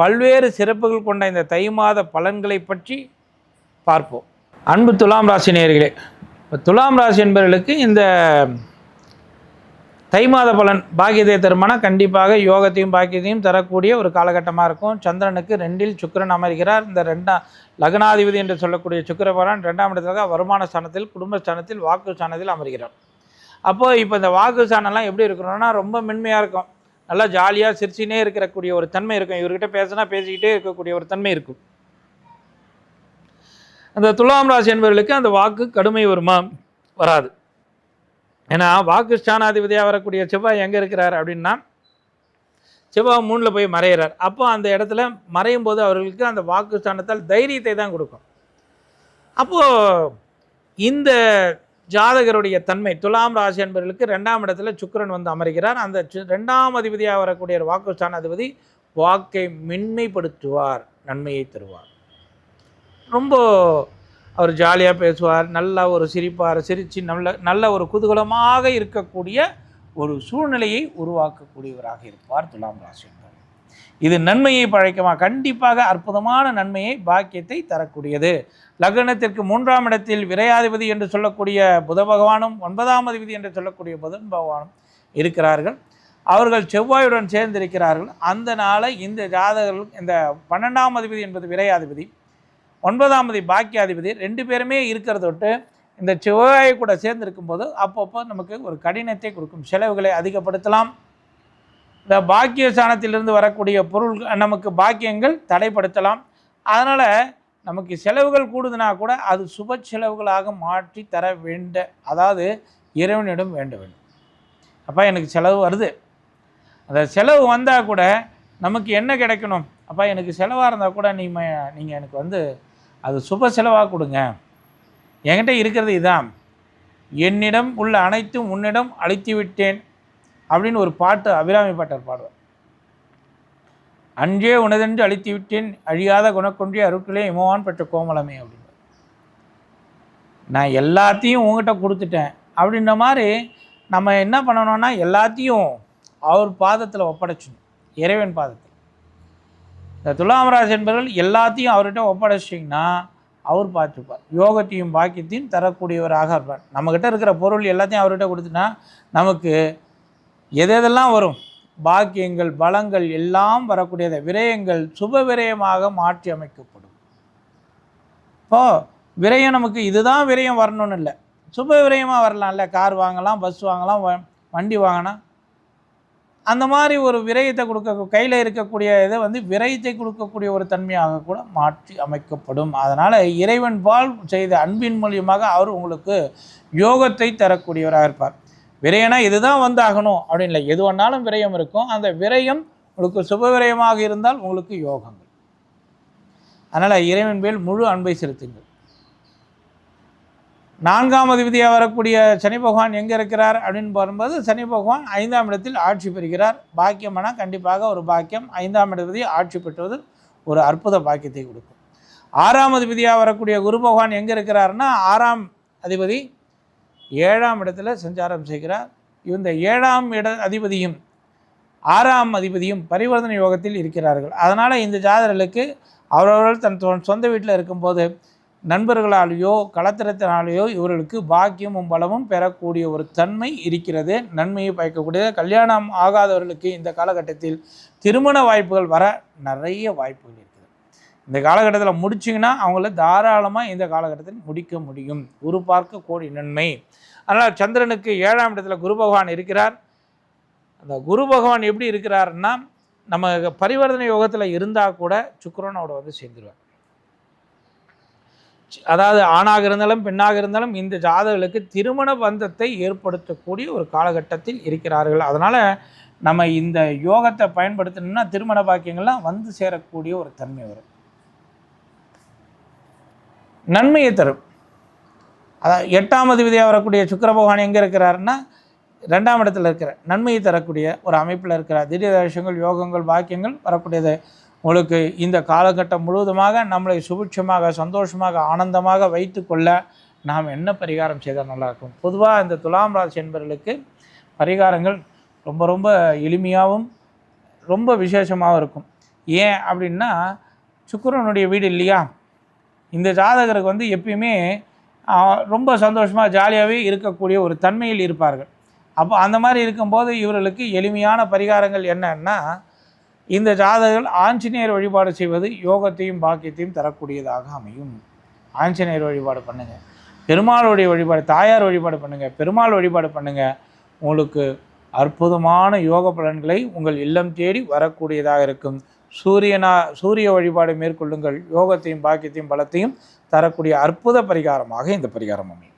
பல்வேறு சிறப்புகள் கொண்ட இந்த தை மாத பலன்களை பற்றி பார்ப்போம். அன்பு துலாம் ராசி நேர்களே இப்போ துலாம் ராசி என்பவர்களுக்கு இந்த தை மாத பலன் பாக்கியத்தை தருமானா கண்டிப்பாக யோகத்தையும் பாக்கியத்தையும் தரக்கூடிய ஒரு காலகட்டமாக இருக்கும். சந்திரனுக்கு ரெண்டில் சுக்கிரன் அமர்கிறார். இந்த ரெண்டாம் லக்னாதிபதி என்று சொல்லக்கூடிய சுக்கிர ரெண்டாம் இடத்துல வருமான ஸ்தானத்தில் குடும்ப ஸ்தானத்தில் வாக்கு ஸ்தானத்தில் அமர்கிறார். அப்போது இப்போ இந்த வாக்கு ஸ்தானம்லாம் எப்படி இருக்கணும்னா ரொம்ப மென்மையாக இருக்கும். நல்லா ஜாலியாக சிரிச்சினே இருக்கக்கூடிய ஒரு தன்மை இருக்கும். இவர்கிட்ட பேசினா பேசிக்கிட்டே இருக்கக்கூடிய ஒரு தன்மை இருக்கும். அந்த துலாம் ராசி என்பவர்களுக்கு அந்த வாக்கு கடுமை வருமா வராது. ஏன்னா வாக்கு ஸ்தானாதிபதியாக வரக்கூடிய செவ்வாய் எங்கே இருக்கிறார் அப்படின்னா செவ்வாய் மூணில் போய் மறையிறார். அப்போ அந்த இடத்துல மறையும் போது அவர்களுக்கு அந்த வாக்கு ஸ்தானத்தால் தைரியத்தை தான் கொடுக்கும். அப்போது இந்த ஜாதகருடைய தன்மை. துலாம் ராசி என்பவர்களுக்கு ரெண்டாம் இடத்துல சுக்கரன் வந்து அமர்கிறார். அந்த சு- ரெண்டாம் அதிபதியாக வரக்கூடிய வாக்கு ஸ்தானாதிபதி வாக்கை மென்மைப்படுத்துவார் நன்மையை தருவார். ரொம்ப அவர் ஜாலியாக பேசுவார் நல்லா ஒரு சிரிப்பார் சிரித்து நல்ல நல்ல ஒரு குதூகலமாக இருக்கக்கூடிய ஒரு சூழ்நிலையை உருவாக்கக்கூடியவராக இருப்பார் துலாம் ராசி என்பவர். இது நன்மையை பழைக்குமா கண்டிப்பாக அற்புதமான நன்மையை பாக்கியத்தை தரக்கூடியது. லக்னத்திற்கு மூன்றாம் இடத்தில் விரையாதிபதி என்று சொல்லக்கூடிய புத பகவானும் ஒன்பதாம் அதிபதி என்று சொல்லக்கூடிய புதன் பகவானும் இருக்கிறார்கள். அவர்கள் செவ்வாயுடன் சேர்ந்திருக்கிறார்கள். அந்த நாளை இந்த ஜாதகர்கள் இந்த பன்னெண்டாம் அதிபதி என்பது விரையாதிபதி ஒன்பதாம் பாக்கியாதிபதி ரெண்டு பேருமே இருக்கிறத விட்டு இந்த செவ்வாயை கூட சேர்ந்திருக்கும் போது அப்பப்போ நமக்கு ஒரு கடினத்தை கொடுக்கும். செலவுகளை அதிகப்படுத்தலாம். இந்த பாக்கிய ஸ்தானத்திலிருந்து வரக்கூடிய பொருள் நமக்கு பாக்கியங்கள் தடைப்படுத்தலாம். அதனால் நமக்கு செலவுகள் கூடுதுன்னா கூட அது சுப செலவுகளாக மாற்றி தர வேண்ட அதாவது இறைவனிடம் வேண்ட வேண்டும். அப்பா எனக்கு செலவு வருது. அந்த செலவு வந்தால் கூட நமக்கு என்ன கிடைக்கணும்? அப்பா எனக்கு செலவாக இருந்தால் கூட நீ நீங்கள் எனக்கு வந்து அது சுப செலவாக கொடுங்க. என்கிட்ட இருக்கிறது இதான். என்னிடம் உள்ள அனைத்தும் உன்னிடம் அழித்து விட்டேன் அப்படின்னு ஒரு பாட்டு அபிராமி பாட்டர் பாடுவார். அன்றே உனதென்று அழித்து விட்டேன் அழியாத குணக்கொன்றே அருட்களே இமவான் பெற்ற கோமலமே அப்படின்னு நான் எல்லாத்தையும் உங்ககிட்ட கொடுத்துட்டேன் அப்படின்ற மாதிரி நம்ம என்ன பண்ணணும்னா எல்லாத்தையும் அவர் பாதத்தில் ஒப்படைச்சணும் இறைவன் பாதத்தில். இந்த துலாமராஜ் என்பவர்கள் எல்லாத்தையும் அவர்கிட்ட ஒப்படைச்சிட்டிங்கன்னா அவர் பார்த்துப்பார். யோகத்தையும் பாக்கியத்தையும் தரக்கூடியவராக இருப்பார். நம்மக்கிட்ட இருக்கிற பொருள் எல்லாத்தையும் அவர்கிட்ட கொடுத்துட்டா நமக்கு எது எதெல்லாம் வரும்? பாக்கியங்கள் பலங்கள் எல்லாம் வரக்கூடியதை விரயங்கள் சுப விரயமாக மாற்றி அமைக்கப்படும். இப்போ விரயம் நமக்கு இதுதான் விரயம் வரணும்னு இல்லை. சுப விரயமாக வரலாம்ல. கார் வாங்கலாம் பஸ் வாங்கலாம் வ- வண்டி வாங்கினா. அந்த மாதிரி ஒரு விரயத்தை கொடுக்க கையில் இருக்கக்கூடிய இதை வந்து விரயத்தை கொடுக்கக்கூடிய ஒரு தன்மையாக கூட மாற்றி அமைக்கப்படும். அதனால் இறைவன் பால் செய்த அன்பின் மூலியமாக அவர் உங்களுக்கு யோகத்தை தரக்கூடியவராக இருப்பார். விரயனா இதுதான் வந்தாகணும் அப்படின்னு இல்லை. எது வேணாலும் விரயம் இருக்கும். அந்த விரயம் உங்களுக்கு சுப விரயமாக இருந்தால் உங்களுக்கு யோகங்கள். அதனால் இறைவன் மேல் முழு அன்பை செலுத்துங்கள். நான்காம் அதிபதியாக வரக்கூடிய சனி பகவான் எங்கே இருக்கிறார் அப்படின்னு வரும்போது சனி பகவான் ஐந்தாம் இடத்தில் ஆட்சி பெறுகிறார். பாக்கியம்னா கண்டிப்பாக ஒரு பாக்கியம். ஐந்தாம் அதிபதி ஆட்சி பெற்றுவது ஒரு அற்புத பாக்கியத்தை கொடுக்கும். ஆறாம் அதிபதியாக வரக்கூடிய குரு பகவான் எங்கே இருக்கிறாருன்னா ஆறாம் அதிபதி ஏழாம் இடத்துல சஞ்சாரம் செய்கிறார். இந்த ஏழாம் இட அதிபதியும் ஆறாம் அதிபதியும் பரிவர்த்தனை யோகத்தில் இருக்கிறார்கள். அதனால் இந்த ஜாதகர்களுக்கு அவரவர்கள் தன் சொந்த வீட்டில் இருக்கும்போது நண்பர்களாலேயோ கலத்திரத்தினாலேயோ இவர்களுக்கு பாக்கியமும் பலமும் பெறக்கூடிய ஒரு தன்மை இருக்கிறது. நன்மையை பயக்கக்கூடியது. கல்யாணம் ஆகாதவர்களுக்கு இந்த காலகட்டத்தில் திருமண வாய்ப்புகள் வர நிறைய வாய்ப்புகள் இருக்குது இந்த காலகட்டத்தில் முடிச்சிங்கன்னா அவங்கள தாராளமாக இந்த காலகட்டத்தில் முடிக்க முடியும். குரு பார்க்க கோடி நன்மை. அதனால் சந்திரனுக்கு ஏழாம் இடத்துல குரு பகவான் இருக்கிறார். அந்த குரு பகவான் எப்படி இருக்கிறாருன்னா நம்ம பரிவர்த்தனை யோகத்தில் இருந்தால் கூட சுக்கரனோட வந்து சேர்ந்துருவார். அதாவது ஆணாக இருந்தாலும் பெண்ணாக இருந்தாலும் இந்த ஜாதகர்களுக்கு திருமண பந்தத்தை ஏற்படுத்தக்கூடிய ஒரு காலகட்டத்தில் இருக்கிறார்கள். அதனால் நம்ம இந்த யோகத்தை பயன்படுத்தணும்னா திருமண பாக்கியங்கள்லாம் வந்து சேரக்கூடிய ஒரு தன்மை வரும். நன்மையை தரும். அதான் எட்டாம் விதியாக வரக்கூடிய சுக்கர பகவான் எங்கே இருக்கிறாருன்னா ரெண்டாம் இடத்துல இருக்கிற நன்மையை தரக்கூடிய ஒரு அமைப்பில் இருக்கிறார். திடீர் விஷயங்கள் யோகங்கள் வாக்கியங்கள் வரக்கூடியது. உங்களுக்கு இந்த காலகட்டம் முழுவதுமாக நம்மளை சுபிட்சமாக சந்தோஷமாக ஆனந்தமாக வைத்துக்கொள்ள நாம் என்ன பரிகாரம் செய்தால் நல்லாயிருக்கும்? பொதுவாக இந்த துலாம் ராசி என்பவர்களுக்கு பரிகாரங்கள் ரொம்ப ரொம்ப எளிமையாகவும் ரொம்ப விசேஷமாகவும் இருக்கும். ஏன் அப்படின்னா சுக்கரனுடைய வீடு இல்லையா? இந்த ஜாதகருக்கு வந்து எப்பயுமே ரொம்ப சந்தோஷமாக ஜாலியாகவே இருக்கக்கூடிய ஒரு தன்மையில் இருப்பார்கள். அப்போ அந்த மாதிரி இருக்கும்போது இவர்களுக்கு எளிமையான பரிகாரங்கள் என்னன்னா இந்த ஜாதகர்கள் ஆஞ்சநேயர் வழிபாடு செய்வது யோகத்தையும் பாக்கியத்தையும் தரக்கூடியதாக அமையும். ஆஞ்சநேயர் வழிபாடு பண்ணுங்கள் பெருமாளுடைய வழிபாடு தாயார் வழிபாடு பண்ணுங்கள் பெருமாள் வழிபாடு பண்ணுங்கள் உங்களுக்கு அற்புதமான யோக பலன்களை உங்கள் இல்லம் தேடி வரக்கூடியதாக இருக்கும். சூரியனா சூரிய வழிபாடு மேற்கொள்ளுங்கள். யோகத்தையும் பாக்கியத்தையும் பலத்தையும் தரக்கூடிய அற்புத பரிகாரமாக இந்த பரிகாரம் அமையும்.